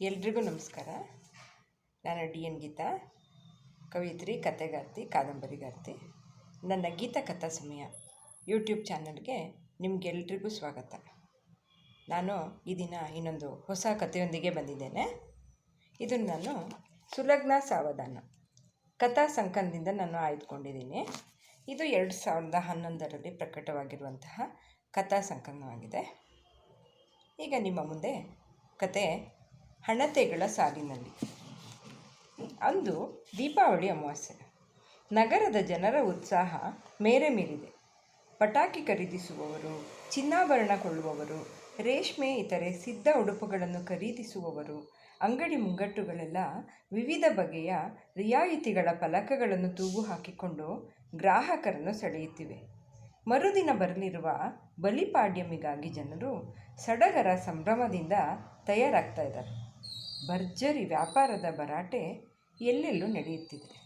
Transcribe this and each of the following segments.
ಎಲ್ರಿಗೂ ನಮಸ್ಕಾರ. ನಾನು ಡಿ ಎನ್ ಗೀತಾ, ಕವಿತ್ರಿ ಕತೆಗಾರ್ತಿ ಕಾದಂಬರಿಗಾರ್ತಿ ನನ್ನ ಗೀತಾ ಕಥಾ ಸಮಯ ಯೂಟ್ಯೂಬ್ ಚಾನಲ್ಗೆ ನಿಮಗೆಲ್ರಿಗೂ ಸ್ವಾಗತ. ನಾನು ಈ ದಿನ ಇನ್ನೊಂದು ಹೊಸ ಕಥೆಯೊಂದಿಗೆ ಬಂದಿದ್ದೇನೆ. ಇದನ್ನು ನಾನು ಸುಲಗ್ನ ಸಾವಧಾನ. ಕಥಾ ಸಂಕಲನದಿಂದ ನಾನು ಆಯ್ದುಕೊಂಡಿದ್ದೀನಿ. ಇದು ಎರಡು ಸಾವಿರದ ಹನ್ನೊಂದರಲ್ಲಿ ಪ್ರಕಟವಾಗಿರುವಂತಹ ಕಥಾ ಸಂಕಲನವಾಗಿದೆ ಈಗ ನಿಮ್ಮ ಮುಂದೆ ಕತೆ ಹಣತೆಗಳ ಸಾಲಿನಲ್ಲಿ. ಅಂದು ದೀಪಾವಳಿ ಅಮಾವಾಸ್ಯೆ. ನಗರದ ಜನರ ಉತ್ಸಾಹ ಮೇರೆ ಮೀರಿದೆ. ಪಟಾಕಿ ಖರೀದಿಸುವವರು, ಚಿನ್ನಾಭರಣ ಕೊಳ್ಳುವವರು, ರೇಷ್ಮೆ, ಇತರೆ ಸಿದ್ಧ ಉಡುಪುಗಳನ್ನು ಖರೀದಿಸುವವರು, ಅಂಗಡಿ ಮುಂಗಟ್ಟುಗಳೆಲ್ಲ ವಿವಿಧ ಬಗೆಯ ರಿಯಾಯಿತಿಗಳ ಫಲಕಗಳನ್ನು ತೂಗು ಹಾಕಿಕೊಂಡು ಗ್ರಾಹಕರನ್ನು ಸೆಳೆಯುತ್ತಿವೆ. ಮರುದಿನ ಬರಲಿರುವ ಬಲಿಪಾಡ್ಯಮಿಗಾಗಿ ಜನರು ಸಡಗರ ಸಂಭ್ರಮದಿಂದ ತಯಾರಾಗ್ತಾ ಇದ್ದಾರೆ. ಭರ್ಜರಿ ವ್ಯಾಪಾರದ ಭರಾಟೆ ಎಲ್ಲೆಲ್ಲೂ ನಡೆಯುತ್ತಿದೆ.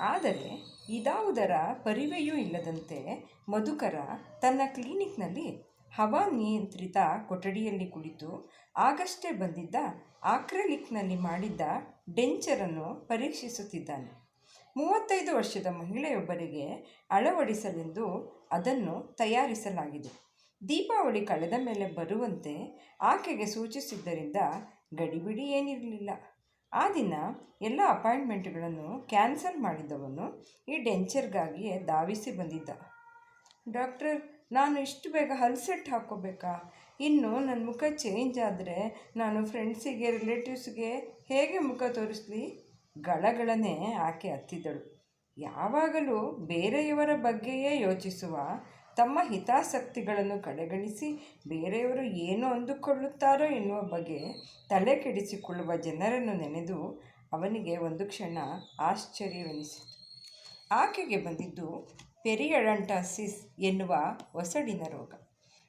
ಆದರೆ ಇದಾವುದರ ಪರಿವೆಯೂ ಇಲ್ಲದಂತೆ ಮಧುಕರ ತನ್ನ ಕ್ಲಿನಿಕ್ನಲ್ಲಿ ಹವಾನಿಯಂತ್ರಿತ ಕೊಠಡಿಯಲ್ಲಿ ಕುಳಿತು ಆಗಷ್ಟೇ ಬಂದಿದ್ದ ಆಕ್ರೆಲಿಕ್ನಲ್ಲಿ ಮಾಡಿದ್ದ ಡೆಂಚರನ್ನು ಪರೀಕ್ಷಿಸುತ್ತಿದ್ದಾನೆ. ಮೂವತ್ತೈದು ವರ್ಷದ ಮಹಿಳೆಯೊಬ್ಬರಿಗೆ ಅಳವಡಿಸಲೆಂದು ಅದನ್ನು ತಯಾರಿಸಲಾಗಿದೆ. ದೀಪಾವಳಿ ಕಳೆದ ಮೇಲೆ ಬರುವಂತೆ ಆಕೆಗೆ ಸೂಚಿಸಿದ್ದರಿಂದ ಗಡಿಬಿಡಿ ಏನಿರಲಿಲ್ಲ. ಆ ದಿನ ಎಲ್ಲ ಅಪಾಯಿಂಟ್ಮೆಂಟ್ಗಳನ್ನು ಕ್ಯಾನ್ಸಲ್ ಮಾಡಿದ್ದವನು ಈ ಡೆಂಚರ್ಗಾಗಿಯೇ ಧಾವಿಸಿ ಬಂದಿದ್ದ. ಡಾಕ್ಟರ್, ನಾನು ಇಷ್ಟು ಬೇಗ ಹಲ್ಸೆಟ್ ಹಾಕ್ಕೋಬೇಕಾ ಇನ್ನು ನನ್ನ ಮುಖ ಚೇಂಜ್ ಆದರೆ ನಾನು ಫ್ರೆಂಡ್ಸಿಗೆ, ರಿಲೇಟಿವ್ಸ್ಗೆ ಹೇಗೆ ಮುಖ ತೋರಿಸ್ಲಿ? ಗಳಗಳನ್ನೇ ಆಕೆ ಹತ್ತಿದ್ದಳು. ಯಾವಾಗಲೂ ಬೇರೆಯವರ ಬಗ್ಗೆಯೇ ಯೋಚಿಸುವ ತಮ್ಮ ಹಿತಾಸಕ್ತಿಗಳನ್ನು ಕಡೆಗಣಿಸಿ ಬೇರೆಯವರು ಏನು ಅಂದುಕೊಳ್ಳುತ್ತಾರೋ ಎನ್ನುವ ಬಗ್ಗೆ ತಲೆ ಕೆಡಿಸಿಕೊಳ್ಳುವ ಜನರನ್ನು ನೆನೆದು ಅವನಿಗೆ ಒಂದು ಕ್ಷಣ ಆಶ್ಚರ್ಯವೆನಿಸಿತು. ಆಕೆಗೆ ಬಂದಿದ್ದು ಪೆರಿಯಡಂಟಾಸಿಸ್ ಎನ್ನುವ ಒಸಡಿನ ರೋಗ.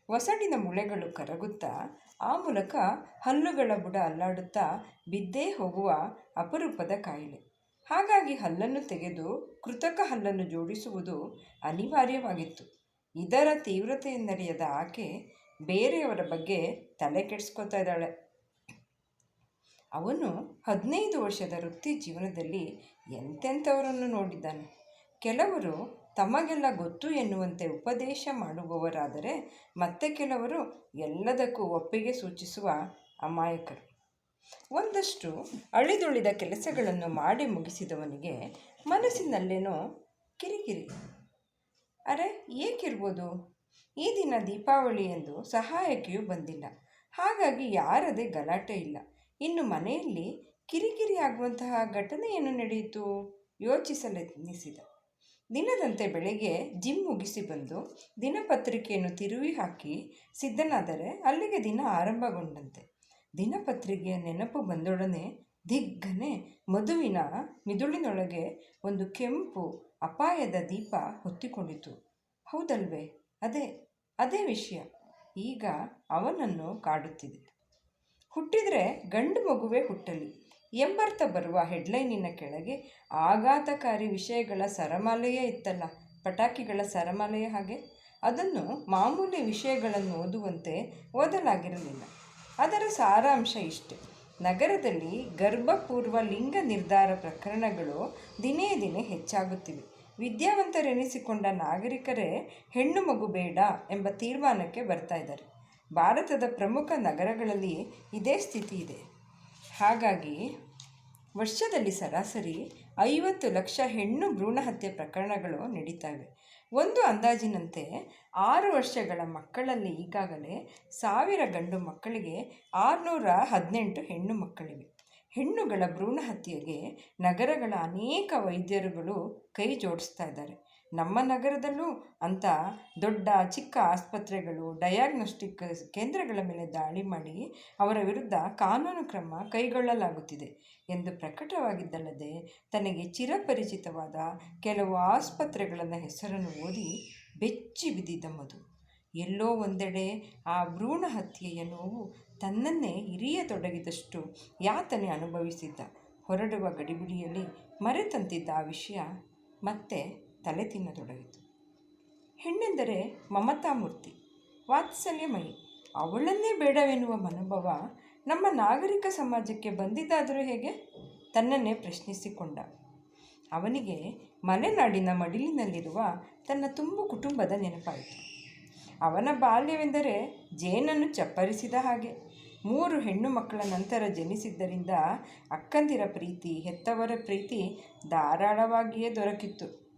ಒಸಡಿನ ಮುಳೆಗಳು ಕರಗುತ್ತಾ ಆ ಮೂಲಕ ಹಲ್ಲುಗಳ ಬುಡ ಅಲ್ಲಾಡುತ್ತಾ ಬಿದ್ದೇ ಹೋಗುವ ಅಪರೂಪದ ಕಾಯಿಲೆ. ಹಾಗಾಗಿ ಹಲ್ಲನ್ನು ತೆಗೆದು ಕೃತಕ ಹಲ್ಲನ್ನು ಜೋಡಿಸುವುದು ಅನಿವಾರ್ಯವಾಗಿತ್ತು. ಇದರ ತೀವ್ರತೆಯಿಂದರಿಯದ ಆಕೆ ಬೇರೆಯವರ ಬಗ್ಗೆ ತಲೆ ಕೆಡಿಸ್ಕೊತಾ ಇದ್ದಾಳೆ. ಅವನು ಹದಿನೈದು ವರ್ಷದ ವೃತ್ತಿ ಜೀವನದಲ್ಲಿ ಎಂತೆಂಥವರನ್ನು ನೋಡಿದ್ದಾನೆ? ಕೆಲವರು ತಮಗೆಲ್ಲ ಗೊತ್ತು ಎನ್ನುವಂತೆ ಉಪದೇಶ ಮಾಡುವವರಾದರೆ ಮತ್ತೆ ಕೆಲವರು ಎಲ್ಲದಕ್ಕೂ ಒಪ್ಪಿಗೆ ಸೂಚಿಸುವ ಅಮಾಯಕರು. ಒಂದಷ್ಟು ಅಳಿದುಳಿದ ಕೆಲಸಗಳನ್ನು ಮಾಡಿ ಮುಗಿಸಿದವನಿಗೆ ಮನಸ್ಸಿನಲ್ಲೇನೋ ಕಿರಿಕಿರಿ. ಅರೆ, ಏಕಿರ್ಬೋದು? ಈ ದಿನ ದೀಪಾವಳಿ ಎಂದು ಸಹಾಯಕಿಯೂ ಬಂದಿಲ್ಲ. ಹಾಗಾಗಿ ಯಾರದೇ ಗಲಾಟೆ ಇಲ್ಲ. ಇನ್ನು ಮನೆಯಲ್ಲಿ ಕಿರಿಕಿರಿ ಆಗುವಂತಹ ಘಟನೆಯನ್ನು ನಡೆಯಿತು ಯೋಚಿಸಲೆತ್ನಿಸಿದ ದಿನದಂತೆ ಬೆಳಗ್ಗೆ ಜಿಮ್ ಮುಗಿಸಿ ಬಂದು ದಿನಪತ್ರಿಕೆಯನ್ನು ತಿರುವಿ ಹಾಕಿ ಸಿದ್ಧನಾದರೆ ಅಲ್ಲಿಗೆ ದಿನ ಆರಂಭಗೊಂಡಂತೆ. ದಿನಪತ್ರಿಕೆಯ ನೆನಪು ಬಂದೊಡನೆ ದಿಗ್ಗನೆ ಮಧುವಿನ ಮಿದುಳಿನೊಳಗೆ ಒಂದು ಕೆಂಪು ಅಪಾಯದ ದೀಪ ಹೊತ್ತಿಕೊಂಡಿತು. ಹೌದಲ್ವೇ? ಅದೇ ಅದೇ ವಿಷಯ. ಈಗ ಅವನನ್ನು ಕಾಡುತ್ತಿದೆ. ಹುಟ್ಟಿದರೆ ಗಂಡು ಮಗುವೇ ಹುಟ್ಟಲಿ. ಎಂಬರ್ಥ ಬರುವ ಹೆಡ್ಲೈನಿನ ಕೆಳಗೆ ಆಘಾತಕಾರಿ ವಿಷಯಗಳ ಸರಮಾಲೆಯೇ ಇತ್ತಲ್ಲ. ಪಟಾಕಿಗಳ ಸರಮಾಲೆಯ ಹಾಗೆ? ಅದನ್ನು ಮಾಮೂಲಿ ವಿಷಯಗಳನ್ನು ಓದುವಂತೆ ಓದಲಾಗಿರಲಿಲ್ಲ. ಅದರ ಸಾರಾಂಶ ಇಷ್ಟೆ. ನಗರದಲ್ಲಿ ಗರ್ಭಪೂರ್ವ ಲಿಂಗ ನಿರ್ಧಾರ ಪ್ರಕರಣಗಳು ದಿನೇ ದಿನೇ ಹೆಚ್ಚಾಗುತ್ತಿವೆ. ವಿದ್ಯಾವಂತರೆನಿಸಿಕೊಂಡ ನಾಗರಿಕರೇ ಹೆಣ್ಣು ಮಗು ಬೇಡ ಎಂಬ ತೀರ್ಮಾನಕ್ಕೆ ಬರ್ತಾ ಇದ್ದಾರೆ. ಭಾರತದ ಪ್ರಮುಖ ನಗರಗಳಲ್ಲಿ ಇದೇ ಸ್ಥಿತಿ ಇದೆ. ಹಾಗಾಗಿ ವರ್ಷದಲ್ಲಿ ಸರಾಸರಿ ಐವತ್ತು ಲಕ್ಷ ಹೆಣ್ಣು ಭ್ರೂಣ ಹತ್ಯೆ ಪ್ರಕರಣಗಳು ನಡೀತವೆ ಒಂದು ಅಂದಾಜಿನಂತೆ ಆರು ವರ್ಷಗಳ ಮಕ್ಕಳಲ್ಲಿ ಈಗಾಗಲೇ ಸಾವಿರ ಗಂಡು ಮಕ್ಕಳಿಗೆ ಆರುನೂರ ಹದಿನೆಂಟು ಹೆಣ್ಣು ಮಕ್ಕಳಿವೆ. ಹೆಣ್ಣುಗಳ ಭ್ರೂಣ ಹತ್ಯೆಗೆ ನಗರಗಳ ಅನೇಕ ವೈದ್ಯರುಗಳು ಕೈ ಜೋಡಿಸ್ತಾ ಇದ್ದಾರೆ. ನಮ್ಮ ನಗರದಲ್ಲೂ ಅಂಥ ದೊಡ್ಡ ಚಿಕ್ಕ ಆಸ್ಪತ್ರೆಗಳು ಡಯಾಗ್ನೋಸ್ಟಿಕ್ ಕೇಂದ್ರಗಳ ಮೇಲೆ ದಾಳಿ ಮಾಡಿ ಅವರ ವಿರುದ್ಧ ಕಾನೂನು ಕ್ರಮ ಕೈಗೊಳ್ಳಲಾಗುತ್ತಿದೆ ಎಂದು ಪ್ರಕಟವಾಗಿದ್ದಲ್ಲದೆ, ತನಗೆ ಚಿರಪರಿಚಿತವಾದ ಕೆಲವು ಆಸ್ಪತ್ರೆಗಳನ್ನು ಹೆಸರನ್ನು ಓದಿ ಬೆಚ್ಚಿ ಬಿದ್ದಿದ್ದ ಮಧು. ಎಲ್ಲೋ ಒಂದೆಡೆ ಆ ಭ್ರೂಣ ಹತ್ಯೆಯ ನೋವು ತನ್ನನ್ನೇ ಹಿರಿಯತೊಡಗಿದಷ್ಟು ಯಾತನೆ ಅನುಭವಿಸಿದ್ದ. ಹೊರಡುವ ಗಡಿಬಿಡಿಯಲ್ಲಿ ಮರೆತಂತಿದ್ದ ಆ ವಿಷಯ ಮತ್ತೆ ತಲೆ ತಿನ್ನತೊಡಗಿತು. ಹೆಣ್ಣೆಂದರೆ ಮಮತಾಮೂರ್ತಿ ವಾತ್ಸಲ್ಯಮಯಿ. ಅವಳನ್ನೇ ಬೇಡವೆನ್ನುವ ಮನೋಭಾವ ನಮ್ಮ ನಾಗರಿಕ ಸಮಾಜಕ್ಕೆ ಬಂದಿದ್ದಾದರೂ ಹೇಗೆ? ತನ್ನನ್ನೇ ಪ್ರಶ್ನಿಸಿಕೊಂಡ. ಅವನಿಗೆ ಮಲೆನಾಡಿನ ಮಡಿಲಿನಲ್ಲಿರುವ ತನ್ನ ತುಂಬು ಕುಟುಂಬದ ನೆನಪಾಯಿತು. ಅವನ ಬಾಲ್ಯವೆಂದರೆ ಜೇನನ್ನು ಚಪ್ಪರಿಸಿದ ಹಾಗೆ. ಮೂರು ಹೆಣ್ಣು ಮಕ್ಕಳ ನಂತರ ಜನಿಸಿದ್ದರಿಂದ ಅಕ್ಕಂದಿರ ಪ್ರೀತಿ, ಹೆತ್ತವರ ಪ್ರೀತಿ ಧಾರಾಳವಾಗಿಯೇ ದೊರಕಿತ್ತು.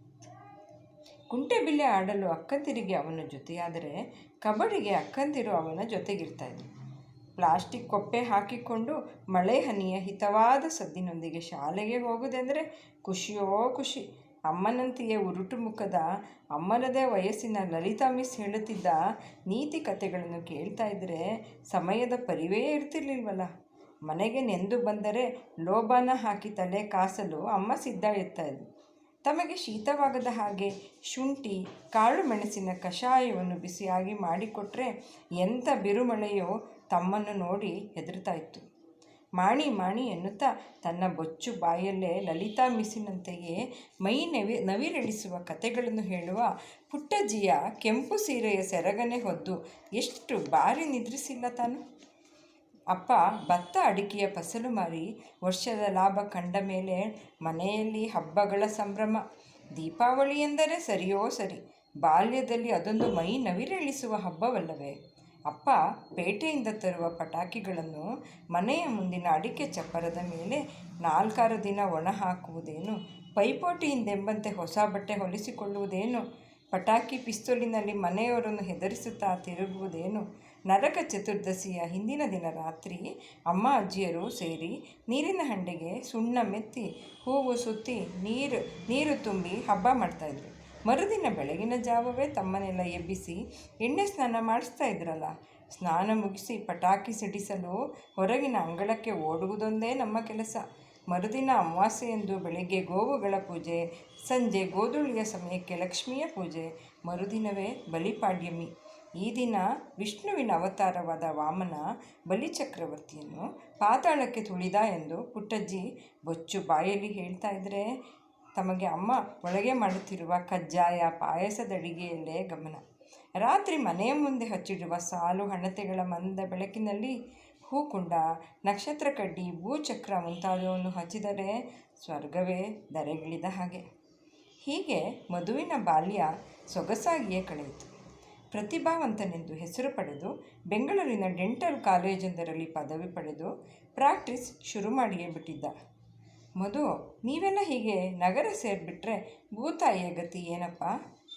ಕುಂಟೆಬಿಲ್ಲೆ ಆಡಲು ಅಕ್ಕಂದಿರಿಗೆ ಅವನ ಜೊತೆಯಾದರೆ ಕಬಡ್ಡಿಗೆ ಅಕ್ಕಂದಿರು ಅವನ ಜೊತೆಗಿರ್ತಾಯಿದ್ರು ಪ್ಲಾಸ್ಟಿಕ್ ಕೊಪ್ಪೆ ಹಾಕಿಕೊಂಡು ಮಳೆ ಹನಿಯ ಹಿತವಾದ ಸದ್ದಿನೊಂದಿಗೆ ಶಾಲೆಗೆ ಹೋಗುವುದೆಂದರೆ ಖುಷಿಯೋ ಖುಷಿ. ಅಮ್ಮನಂತೆಯೇ ಉರುಟು ಮುಖದ, ಅಮ್ಮನದೇ ವಯಸ್ಸಿನ ಲಲಿತಾ ಮಿಸ್ ಹೇಳುತ್ತಿದ್ದ ನೀತಿ ಕಥೆಗಳನ್ನು ಕೇಳ್ತಾ ಇದ್ದರೆ ಸಮಯದ ಪರಿವೇ ಇರ್ತಿರ್ಲಿಲ್ವಲ್ಲ. ಮನೆಗೆ ನೆಂದು ಬಂದರೆ ಲೋಬಾನ ಹಾಕಿ ತಲೆ ಕಾಸಲು ಅಮ್ಮ ಸಿದ್ಧ ಇರ್ತಾಯಿದ್ಲು ತಮಗೆ ಶೀತವಾಗದ ಹಾಗೆ ಶುಂಠಿ, ಕಾಳು ಮೆಣಸಿನ ಕಷಾಯವನ್ನು ಬಿಸಿಯಾಗಿ ಮಾಡಿಕೊಟ್ರೆ ಎಂಥ ಬಿರುಮಳೆಯೋ ತಮ್ಮನ್ನು ನೋಡಿ ಹೆದರ್ತಾ ಇತ್ತು. ಮಾಣಿ ಮಾಣಿ ಎನ್ನುತ್ತಾ ತನ್ನ ಬೊಚ್ಚು ಬಾಯಲ್ಲೇ ಲಲಿತಾ ಮಿಸಿನಂತೆಯೇ ಮೈ ನವಿ ನವಿರೆಳಿಸುವ ಕತೆಗಳನ್ನು ಹೇಳುವ ಪುಟ್ಟಜ್ಜಿಯ ಕೆಂಪು ಸೀರೆಯ ಸೆರಗನೆ ಹೊದ್ದು ಎಷ್ಟು ಬಾರಿ ನಿದ್ರಿಸಿಲ್ಲ ತಾನು. ಅಪ್ಪ ಭತ್ತ ಅಡಿಕೆಯ ಫಸಲು ಮಾರಿ ವರ್ಷದ ಲಾಭ ಕಂಡ ಮೇಲೆ ಮನೆಯಲ್ಲಿ ಹಬ್ಬಗಳ ಸಂಭ್ರಮ. ದೀಪಾವಳಿ ಎಂದರೆ ಸರಿಯೋ ಸರಿ, ಬಾಲ್ಯದಲ್ಲಿ ಅದೊಂದು ಮೈ ನವಿರೆಳಿಸುವ ಹಬ್ಬವಲ್ಲವೇ? ಅಪ್ಪ ಪೇಟೆಯಿಂದ ತರುವ ಪಟಾಕಿಗಳನ್ನು ಮನೆಯ ಮುಂದಿನ ಅಡಿಕೆ ಚಪ್ಪರದ ಮೇಲೆ ನಾಲ್ಕಾರು ದಿನ ಒಣ ಹಾಕುವುದೇನು, ಪೈಪೋಟಿಯಿಂದೆಂಬಂತೆ ಹೊಸ ಬಟ್ಟೆ ಹೊಲಿಸಿಕೊಳ್ಳುವುದೇನು, ಪಟಾಕಿ ಪಿಸ್ತೂಲಿನಲ್ಲಿ ಮನೆಯವರನ್ನು ಹೆದರಿಸುತ್ತಾ ತಿರುಗುವುದೇನು ನರಕ ಚತುರ್ದಶಿಯ ಹಿಂದಿನ ದಿನ ರಾತ್ರಿ ಅಮ್ಮ ಅಜ್ಜಿಯರು ಸೇರಿ ನೀರಿನ ಹಂಡೆಗೆ ಸುಣ್ಣ ಮೆತ್ತಿ ಹೂವು ಸುತ್ತಿ ನೀರು ನೀರು ತುಂಬಿ ಹಬ್ಬ ಮಾಡ್ತಾಯಿದ್ರು ಮರುದಿನ ಬೆಳಗಿನ ಜಾವವೇ ತಮ್ಮನೆಲ್ಲ ಎಬ್ಬಿಸಿ ಎಣ್ಣೆ ಸ್ನಾನ ಮಾಡಿಸ್ತಾ ಇದ್ರಲ್ಲ. ಸ್ನಾನ ಮುಗಿಸಿ ಪಟಾಕಿ ಸಿಡಿಸಲು ಹೊರಗಿನ ಅಂಗಳಕ್ಕೆ ಓಡುವುದೊಂದೇ ನಮ್ಮ ಕೆಲಸ. ಮರುದಿನ ಅಮಾವಾಸ್ಯೆಯಂದು ಬೆಳಗ್ಗೆ ಗೋವುಗಳ ಪೂಜೆ, ಸಂಜೆ ಗೋಧುಳಿಯ ಸಮಯಕ್ಕೆ ಲಕ್ಷ್ಮಿಯ ಪೂಜೆ, ಮರುದಿನವೇ ಬಲಿಪಾಡ್ಯಮಿ. ಈ ದಿನ ವಿಷ್ಣುವಿನ ಅವತಾರವಾದ ವಾಮನ ಬಲಿಚಕ್ರವರ್ತಿಯನ್ನು ಪಾತಾಳಕ್ಕೆ ತುಳಿದ ಎಂದು ಪುಟ್ಟಜ್ಜಿ ಬೊಚ್ಚು ಬಾಯಲ್ಲಿ ಹೇಳ್ತಾ ಇದ್ದರೆ ತಮಗೆ ಅಮ್ಮ ಒಳಗೆ ಮಾಡುತ್ತಿರುವ ಕಜ್ಜಾಯ ಪಾಯಸದ ಅಡಿಗೆಯಲ್ಲೇ ಗಮನ. ರಾತ್ರಿ ಮನೆಯ ಮುಂದೆ ಹಚ್ಚಿಡುವ ಸಾಲು ಹಣತೆಗಳ ಮಂದ ಬೆಳಕಿನಲ್ಲಿ ಹೂಕುಂಡ, ನಕ್ಷತ್ರ ಕಡ್ಡಿ, ಭೂಚಕ್ರ ಮುಂತಾದವನ್ನು ಹಚ್ಚಿದರೆ ಸ್ವರ್ಗವೇ ಧರೆಗಿಳಿದ ಹಾಗೆ. ಹೀಗೆ ಮಧುವಿನ ಬಾಲ್ಯ ಸೊಗಸಾಗಿಯೇ ಕಳೆಯಿತು. ಪ್ರತಿಭಾವಂತನೆಂದು ಹೆಸರು ಪಡೆದು ಬೆಂಗಳೂರಿನ ಡೆಂಟಲ್ ಕಾಲೇಜೊಂದರಲ್ಲಿ ಪದವಿ ಪಡೆದು ಪ್ರಾಕ್ಟೀಸ್ ಶುರು ಮಾಡಿಯೇ ಬಿಟ್ಟಿದ್ದ. ಮಧು, ನೀವೆಲ್ಲ ಹೀಗೆ ನಗರ ಸೇರಿಬಿಟ್ರೆ ಭೂತಾಯಿಯ ಗತಿ ಏನಪ್ಪ?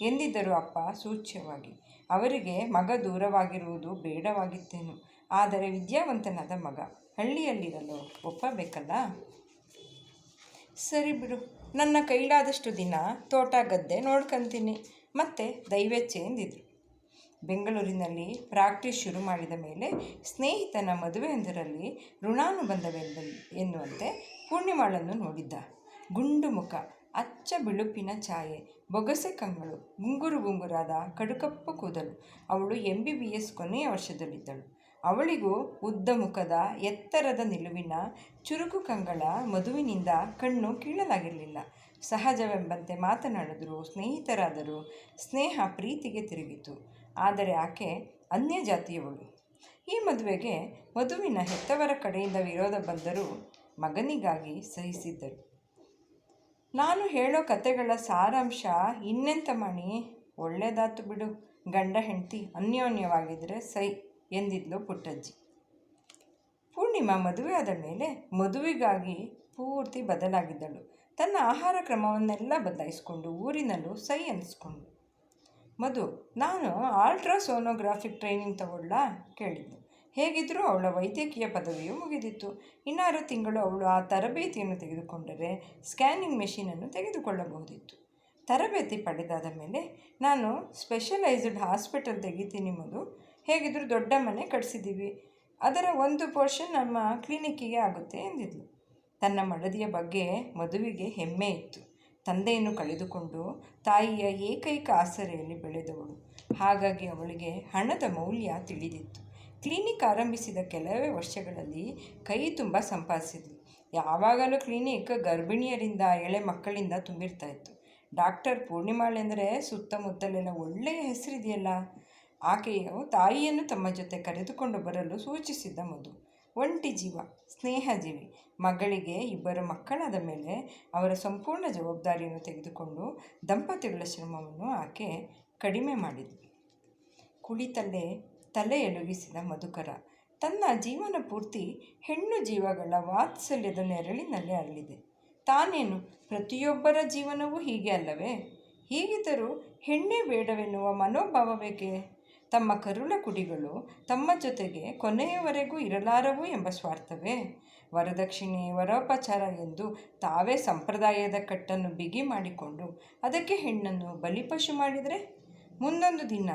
ಎಂದಿದ್ದರು ಅಪ್ಪ ಸೂಚ್ಯವಾಗಿ, ಅವರಿಗೆ ಮಗ ದೂರವಾಗಿರುವುದು ಬೇಡವಾಗಿತ್ತೇನು? ಆದರೆ ವಿದ್ಯಾವಂತನಾದ ಮಗ ಹಳ್ಳಿಯಲ್ಲಿರಲು ಒಪ್ಪಬೇಕಲ್ಲ? ಸರಿ ಬಿಡು, ನನ್ನ ಕೈಲಾದಷ್ಟು ದಿನ ತೋಟ ಗದ್ದೆ ನೋಡ್ಕಂತೀನಿ, ಮತ್ತೆ ದೈವೇಚ್ಛೆ ಎಂದಿದ್ರು. ಬೆಂಗಳೂರಿನಲ್ಲಿ ಪ್ರಾಕ್ಟೀಸ್ ಶುರು ಮಾಡಿದ ಮೇಲೆ ಸ್ನೇಹಿತನ ಮದುವೆಯೊಂದರಲ್ಲಿ ಋಣಾನುಬಂಧವೆಂಬ ಎನ್ನುವಂತೆ ಪೂರ್ಣಿಮಾಳನ್ನು ನೋಡಿದ್ದ. ಗುಂಡು ಮುಖ, ಅಚ್ಚ ಬಿಳುಪಿನ ಛಾಯೆ, ಬೊಗಸೆ ಕಂಗಳು ಗುಂಗುರು ಗುಂಗುರಾದ ಕಡುಕಪ್ಪು ಕೂದಲು. ಅವಳು ಎಂ ಬಿ ಬಿ ಎಸ್ ಕೊನೆಯ ವರ್ಷದಲ್ಲಿದ್ದಳು. ಅವಳಿಗೂ ಉದ್ದ ಮುಖದ ಎತ್ತರದ ನಿಲುವಿನ ಚುರುಕು ಕಂಗಳ ಮದುವಿನಿಂದ ಕಣ್ಣು ಕೀಳಲಾಗಿರಲಿಲ್ಲ. ಸಹಜವೆಂಬಂತೆ ಮಾತನಾಡಿದರು ಸ್ನೇಹಿತರಾದರು ಸ್ನೇಹ ಪ್ರೀತಿಗೆ ತಿರುಗಿತು. ಆದರೆ ಆಕೆ ಅನ್ಯ ಜಾತಿಯವಳು ಈ ಮದುವೆಗೆ ಮದುವಿನ ಹೆತ್ತವರ ಕಡೆಯಿಂದ ವಿರೋಧ ಬಂದರೂ ಮಗನಿಗಾಗಿ ಸಹಿಸಿದ್ದರು. ನಾನು ಹೇಳೋ ಕತೆಗಳ ಸಾರಾಂಶ ಇನ್ನೆಂತ ಮಣಿ? ಒಳ್ಳೆಯದಾತು ಬಿಡು. ಗಂಡ ಹೆಂಡತಿ ಅನ್ಯೋನ್ಯವಾಗಿದ್ದರೆ ಸೈ ಎಂದಿದ್ಲು ಪುಟ್ಟಜ್ಜಿ. ಪೂರ್ಣಿಮಾ ಮದುವೆಯಾದ ಮೇಲೆ ಮದುವೆಗಾಗಿ ಪೂರ್ತಿ ಬದಲಾಗಿದ್ದಳು. ತನ್ನ ಆಹಾರ ಕ್ರಮವನ್ನೆಲ್ಲ ಬದಲಾಯಿಸಿಕೊಂಡು ಊರಿನಲ್ಲೂ ಸೈ ಅನ್ನಿಸ್ಕೊಂಡು ಮಧು, ನಾನು ಆಲ್ಟ್ರಾಸೋನೋಗ್ರಾಫಿಕ್ ಟ್ರೈನಿಂಗ್ ತಗೊಳ್ಳಾ ಕೇಳಿದ್ಲು ಹೇಗಿದ್ದರೂ ಅವಳ ವೈದ್ಯಕೀಯ ಪದವಿಯು ಮುಗಿದಿತ್ತು. ಇನ್ನಾರು ತಿಂಗಳು ಅವಳು ಆ ತರಬೇತಿಯನ್ನು ತೆಗೆದುಕೊಂಡರೆ ಸ್ಕ್ಯಾನಿಂಗ್ ಮೆಷಿನನ್ನು ತೆಗೆದುಕೊಳ್ಳಬಹುದಿತ್ತು. ತರಬೇತಿ ಪಡೆದಾದ ಮೇಲೆ ನಾನು ಸ್ಪೆಷಲೈಸ್ಡ್ ಹಾಸ್ಪಿಟಲ್ ತೆಗಿತೀನಿ ಮಧು. ಹೇಗಿದ್ದರೂ ದೊಡ್ಡ ಮನೆ ಕಟ್ಸಿದ್ದೀವಿ. ಅದರ ಒಂದು ಪೋರ್ಷನ್ ನಮ್ಮ ಕ್ಲಿನಿಕ್ಕಿಗೆ ಆಗುತ್ತೆ ಎಂದಿದ್ಲು. ತನ್ನ ಮಡದಿಯ ಬಗ್ಗೆ ಮದುವಿಗೆ ಹೆಮ್ಮೆ ಇತ್ತು. ತಂದೆಯನ್ನು ಕಳೆದುಕೊಂಡು ತಾಯಿಯ ಏಕೈಕ ಆಸರೆಯಲ್ಲಿ ಬೆಳೆದವಳು. ಹಾಗಾಗಿ ಅವಳಿಗೆ ಹಣದ ಮೌಲ್ಯ ತಿಳಿದಿತ್ತು. ಕ್ಲಿನಿಕ್ ಆರಂಭಿಸಿದ ಕೆಲವೇ ವರ್ಷಗಳಲ್ಲಿ ಕೈ ತುಂಬ ಸಂಪಾದಿಸಿದ್ಲು. ಯಾವಾಗಲೂ ಕ್ಲಿನಿಕ್ ಗರ್ಭಿಣಿಯರಿಂದ ಎಳೆ ಮಕ್ಕಳಿಂದ ತುಂಬಿರ್ತಾ ಇತ್ತು. ಡಾಕ್ಟರ್ ಪೂರ್ಣಿಮಾಳೆಂದರೆ ಸುತ್ತಮುತ್ತಲೆಲ್ಲ ಒಳ್ಳೆಯ ಹೆಸರಿದೆಯಲ್ಲ. ಆಕೆಯು ತಾಯಿಯನ್ನು ತಮ್ಮ ಜೊತೆ ಕರೆದುಕೊಂಡು ಬರಲು ಸೂಚಿಸಿದ್ದ ಮಧು. ಒಂಟಿ ಜೀವ ಸ್ನೇಹಜೀವಿ ಮಗಳಿಗೆ ಇಬ್ಬರು ಮಕ್ಕಳಾದ ಮೇಲೆ ಅವರ ಸಂಪೂರ್ಣ ಜವಾಬ್ದಾರಿಯನ್ನು ತೆಗೆದುಕೊಂಡು ದಂಪತಿಗಳ ಶ್ರಮವನ್ನು ಆಕೆ ಕಡಿಮೆ ಮಾಡಿದಳು ಕುಳಿತಲ್ಲೇ ತಲೆ ಎಳುಗಿಸಿದ ಮಧುಕರ, ತನ್ನ ಜೀವನ ಪೂರ್ತಿ ಹೆಣ್ಣು ಜೀವಗಳ ವಾತ್ಸಲ್ಯದ ನೆರಳಿನಲ್ಲಿ ಅರಳಿದೆ. ತಾನೇನು ಪ್ರತಿಯೊಬ್ಬರ ಜೀವನವೂ ಹೀಗೆ ಅಲ್ಲವೇ? ಹೀಗಿದ್ದರೂ ಹೆಣ್ಣೇ ಬೇಡವೆನ್ನುವ ಮನೋಭಾವ ಬೇಕೆ? ತಮ್ಮ ಕರುಳ ಕುಡಿಗಳು ತಮ್ಮ ಜೊತೆಗೆ ಕೊನೆಯವರೆಗೂ ಇರಲಾರವು ಎಂಬ ಸ್ವಾರ್ಥವೇ. ವರದಕ್ಷಿಣೆ, ವರೋಪಚಾರ ಎಂದು ತಾವೇ ಸಂಪ್ರದಾಯದ ಕಟ್ಟನ್ನು ಬಿಗಿ ಮಾಡಿಕೊಂಡು ಅದಕ್ಕೆ ಹೆಣ್ಣನ್ನು ಬಲಿಪಶು ಮಾಡಿದರೆ? ಮುಂದೊಂದು ದಿನ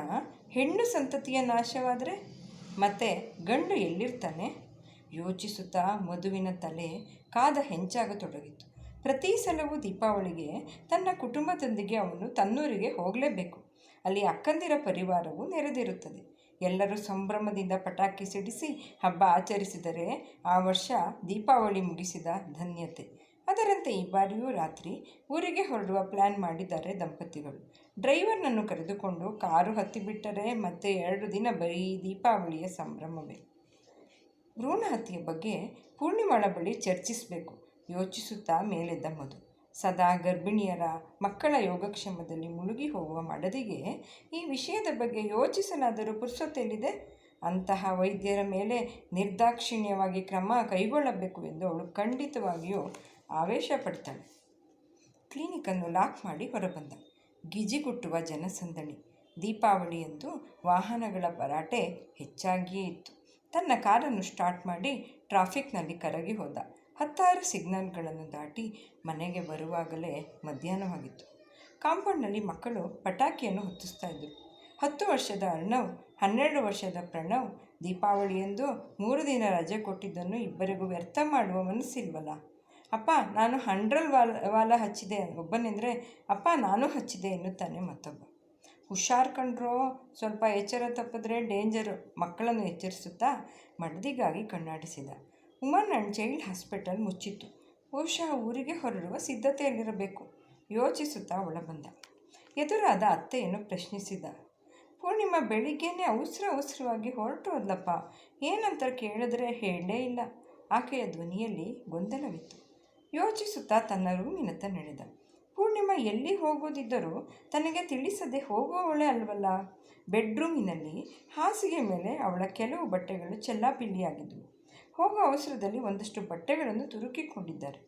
ಹೆಣ್ಣು ಸಂತತಿಯ ನಾಶವಾದರೆ? ಮತ್ತೆ ಗಂಡು ಎಲ್ಲಿರ್ತಾನೆ? ಯೋಚಿಸುತ್ತಾ ಮಧುವಿನ ತಲೆ ಕಾದ ಹೆಂಚಾಗತೊಡಗಿತು. ಪ್ರತಿ ಸಲವೂ ದೀಪಾವಳಿಗೆ ತನ್ನ ಕುಟುಂಬದೊಂದಿಗೆ ಅವನು ತನ್ನೂರಿಗೆ ಹೋಗಲೇಬೇಕು. ಅಲ್ಲಿ ಅಕ್ಕಂದಿರ ಪರಿವಾರವು ನೆರೆದಿರುತ್ತದೆ. ಎಲ್ಲರೂ ಸಂಭ್ರಮದಿಂದ ಪಟಾಕಿ ಸಿಡಿಸಿ ಹಬ್ಬ ಆಚರಿಸಿದರೆ ಆ ವರ್ಷ ದೀಪಾವಳಿ ಮುಗಿಸಿದ ಧನ್ಯತೆ. ಅದರಂತೆ ಈ ಬಾರಿಯೂ ರಾತ್ರಿ ಊರಿಗೆ ಹೊರಡುವ ಪ್ಲ್ಯಾನ್ ಮಾಡಿದ್ದಾರೆ ದಂಪತಿಗಳು. ಡ್ರೈವರ್ನನ್ನು ಕರೆದುಕೊಂಡು ಕಾರು ಹತ್ತಿಬಿಟ್ಟರೆ ಮತ್ತೆ ಎರಡು ದಿನ ಬರೀ ದೀಪಾವಳಿಯ ಸಂಭ್ರಮವೇ? ಭ್ರೂಣ ಹತ್ಯೆಯ ಬಗ್ಗೆ ಪೂರ್ಣಿಮಾಳ ಬಳಿ ಚರ್ಚಿಸಬೇಕು, ಯೋಚಿಸುತ್ತಾ ಮೇಲೆದ್ದ ಮಧು. ಸದಾ ಗರ್ಭಿಣಿಯರ ಮಕ್ಕಳ ಯೋಗಕ್ಷೇಮದಲ್ಲಿ ಮುಳುಗಿ ಹೋಗುವ ಮಡದಿಗೆ ಈ ವಿಷಯದ ಬಗ್ಗೆ ಯೋಚಿಸಲಾದರೂ ಪುರ್ಸೊತ್ತೆಲ್ಲಿದೆ ಅಂತಹ ವೈದ್ಯರ ಮೇಲೆ ನಿರ್ದಾಕ್ಷಿಣ್ಯವಾಗಿ ಕ್ರಮ ಕೈಗೊಳ್ಳಬೇಕು ಎಂದು ಅವಳು ಖಂಡಿತವಾಗಿಯೂ ಆವೇಶ ಪಡ್ತಾಳೆ ಕ್ಲಿನಿಕನ್ನು ಲಾಕ್ ಮಾಡಿ ಹೊರಬಂದ. ಗಿಜಿಗುಟ್ಟುವ ಜನಸಂದಣಿ. ದೀಪಾವಳಿಯಂದು ವಾಹನಗಳ ಭರಾಟೆ ಹೆಚ್ಚಾಗಿಯೇ ಇತ್ತು. ತನ್ನ ಕಾರನ್ನು ಸ್ಟಾರ್ಟ್ ಮಾಡಿ ಟ್ರಾಫಿಕ್ನಲ್ಲಿ ಕರಗಿ ಹೋದ. ಹತ್ತಾರು ಸಿಗ್ನಲ್ಗಳನ್ನು ದಾಟಿ ಮನೆಗೆ ಬರುವಾಗಲೇ ಮಧ್ಯಾಹ್ನವಾಗಿತ್ತು. ಕಾಂಪೌಂಡ್ನಲ್ಲಿ ಮಕ್ಕಳು ಪಟಾಕಿಯನ್ನು ಹೊತ್ತಿಸ್ತಾ ಇದ್ದರು ಹತ್ತು ವರ್ಷದ ಅರ್ಣವ್, ಹನ್ನೆರಡು ವರ್ಷದ ಪ್ರಣವ್ ದೀಪಾವಳಿಯಂದು ಮೂರು ದಿನ ರಜೆ ಕೊಟ್ಟಿದ್ದನ್ನು ಇಬ್ಬರಿಗೂ ವ್ಯರ್ಥ ಮಾಡುವ ಮನಸ್ಸಿಲ್ವಲ್ಲ? ಅಪ್ಪ, ನಾನು ಹಂಡ್ರಲ್ ವಾಲ ವಾಲ ಹಚ್ಚಿದೆ. ಒಬ್ಬನೆಂದರೆ, ಅಪ್ಪ, ನಾನು ಹಚ್ಚಿದೆ ಎನ್ನುತ್ತಾನೆ ಮತ್ತೊಬ್ಬ. ಹುಷಾರ್ ಕಂಡ್ರೋ, ಸ್ವಲ್ಪ ಎಚ್ಚರ ತಪ್ಪಿದ್ರೆ ಡೇಂಜರು ಮಕ್ಕಳನ್ನು ಎಚ್ಚರಿಸುತ್ತಾ ಮಡದಿಗಾಗಿ ಕಣ್ಣಾಡಿಸಿದ. ಉಮನ್ ಆ್ಯಂಡ್ ಚೈಲ್ಡ್ ಹಾಸ್ಪಿಟಲ್ ಮುಚ್ಚಿತ್ತು. ಬಹುಶಃ ಊರಿಗೆ ಹೊರಡುವ ಸಿದ್ಧತೆಯಲ್ಲಿರಬೇಕು, ಯೋಚಿಸುತ್ತಾ ಒಳಬಂದ. ಎದುರಾದ ಅತ್ತೆಯನ್ನು ಪ್ರಶ್ನಿಸಿದ, ಪೂರ್ಣಿಮಾ, ಬೆಳಿಗ್ಗೆನೇ ಅವಸರ ಅವಸರವಾಗಿ ಹೊರಟು ಹೋದ್ಲಪ್ಪ. ಏನಂತ ಕೇಳಿದ್ರೆ ಹೇಳೇ ಇಲ್ಲ. ಆಕೆಯ ಧ್ವನಿಯಲ್ಲಿ ಗೊಂದಲವಿತ್ತು. ಯೋಚಿಸುತ್ತಾ ತನ್ನ ರೂಮಿನತ್ತ ನಡೆದ, ಪೂರ್ಣಿಮಾ, ಎಲ್ಲಿ ಹೋಗೋದಿದ್ದರೂ ತನಗೆ ತಿಳಿಸದೆ ಹೋಗುವವಳೆ ಅಲ್ವಲ್ಲ. ಬೆಡ್ರೂಮಿನಲ್ಲಿ ಹಾಸಿಗೆ ಮೇಲೆ ಅವಳ ಕೆಲವು ಬಟ್ಟೆಗಳು ಚೆಲ್ಲಾಪಿಲ್ಲಿಯಾಗಿದ್ದವು ಹೋಗೋ ಅವಸರದಲ್ಲಿ ಒಂದಷ್ಟು ಬಟ್ಟೆಗಳನ್ನು ತುರುಕಿಕೊಂಡಿದ್ದಾರೆ.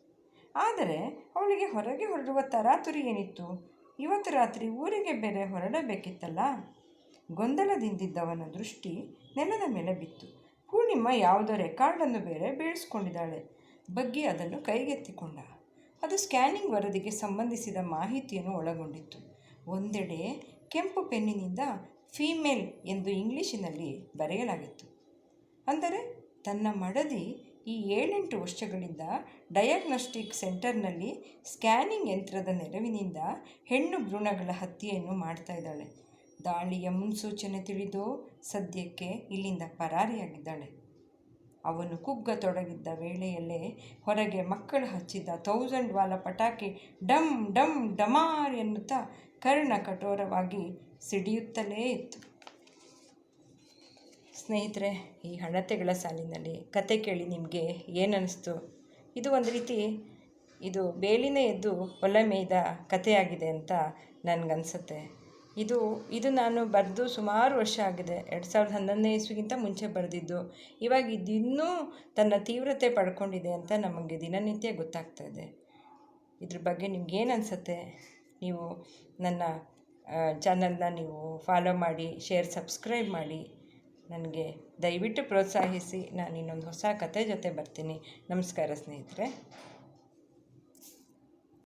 ಆದರೆ ಅವಳಿಗೆ ಹೊರಗೆ ಹೊರಡುವ ತರಾತುರಿ ಏನಿತ್ತು? ಇವತ್ತು ರಾತ್ರಿ ಊರಿಗೆ ಬೇರೆ ಹೊರಡಬೇಕಿತ್ತಲ್ಲ? ಗೊಂದಲದಿಂದಿದ್ದವನ ದೃಷ್ಟಿ ನೆಲದ ಮೇಲೆ ಬಿತ್ತು. ಪೂರ್ಣಿಮಾ ಯಾವುದೋ ರೆಕಾರ್ಡನ್ನು ಬೇರೆ ಬೀಳಿಸ್ಕೊಂಡಿದ್ದಾಳೆ ಬಗ್ಗಿ ಅದನ್ನು ಕೈಗೆತ್ತಿಕೊಂಡ. ಅದು ಸ್ಕ್ಯಾನಿಂಗ್ ವರದಿಗೆ ಸಂಬಂಧಿಸಿದ ಮಾಹಿತಿಯನ್ನು ಒಳಗೊಂಡಿತ್ತು. ಒಂದೆಡೆ ಕೆಂಪು ಪೆನ್ನಿನಿಂದ ಫೀಮೇಲ್ ಎಂದು ಇಂಗ್ಲೀಷಿನಲ್ಲಿ ಬರೆಯಲಾಗಿತ್ತು. ಅಂದರೆ ತನ್ನ ಮಡದಿ ಈ ಏಳೆಂಟು ವರ್ಷಗಳಿಂದ ಡಯಾಗ್ನೋಸ್ಟಿಕ್ ಸೆಂಟರ್ನಲ್ಲಿ ಸ್ಕ್ಯಾನಿಂಗ್ ಯಂತ್ರದ ನೆರವಿನಿಂದ ಹೆಣ್ಣು ಭ್ರೂಣಗಳ ಹತ್ಯೆಯನ್ನು ಮಾಡ್ತಾ ಇದ್ದಾಳೆ. ದಾಳಿಯ ಮುನ್ಸೂಚನೆ ತಿಳಿದು ಸದ್ಯಕ್ಕೆ ಇಲ್ಲಿಂದ ಪರಾರಿಯಾಗಿದ್ದಾಳೆ. ಅವನು ಕುಗ್ಗತೊಡಗಿದ್ದ ವೇಳೆಯಲ್ಲೇ ಹೊರಗೆ ಮಕ್ಕಳು ಹಚ್ಚಿದ್ದ ಥೌಸಂಡ್ ವಾಲ ಪಟಾಕಿ ಡಮ್ ಡಮ್ ಡಮಾರ್ ಎನ್ನುತ್ತಾ ಕರ್ಣ ಕಠೋರವಾಗಿ ಸಿಡಿಯುತ್ತಲೇ ಇತ್ತು. ಸ್ನೇಹಿತರೆ, ಈ ಹಣತೆಗಳ ಸಾಲಿನಲ್ಲಿ ಕತೆ ಕೇಳಿ ನಿಮಗೆ ಏನನ್ನಿಸ್ತು? ಇದು ಒಂದು ರೀತಿ ಇದು ಬೇಲಿನ ಎದ್ದು ಒಲೆ ಮೇಯ್ದ ಕಥೆಯಾಗಿದೆ ಅಂತ ನನಗನ್ಸುತ್ತೆ. ಇದು ಇದು ನಾನು ಬರೆದು ಸುಮಾರು ವರ್ಷ ಆಗಿದೆ. ಎರಡು ಸಾವಿರದ ಹನ್ನೊಂದನೇ ಇಸ್ವಿಗಿಂತ ಮುಂಚೆ ಬರೆದಿದ್ದು. ಇವಾಗ ಇದು ಇನ್ನೂ ತನ್ನ ತೀವ್ರತೆ ಪಡ್ಕೊಂಡಿದೆ ಅಂತ ನಮಗೆ ದಿನನಿತ್ಯ ಗೊತ್ತಾಗ್ತಾ ಇದೆ ಇದ್ರ ಬಗ್ಗೆ ನಿಮ್ಗೇನು ಅನಿಸುತ್ತೆ ನೀವು ನನ್ನ ಚಾನಲ್ನ ನೀವು ಫಾಲೋ ಮಾಡಿ ಶೇರ್ ಸಬ್ಸ್ಕ್ರೈಬ್ ಮಾಡಿ. ನನಗೆ ದಯವಿಟ್ಟು ಪ್ರೋತ್ಸಾಹಿಸಿ ನಾನು ಇನ್ನೊಂದು ಹೊಸ ಕತೆ ಜೊತೆ ಬರ್ತೀನಿ. ನಮಸ್ಕಾರ ಸ್ನೇಹಿತರೆ.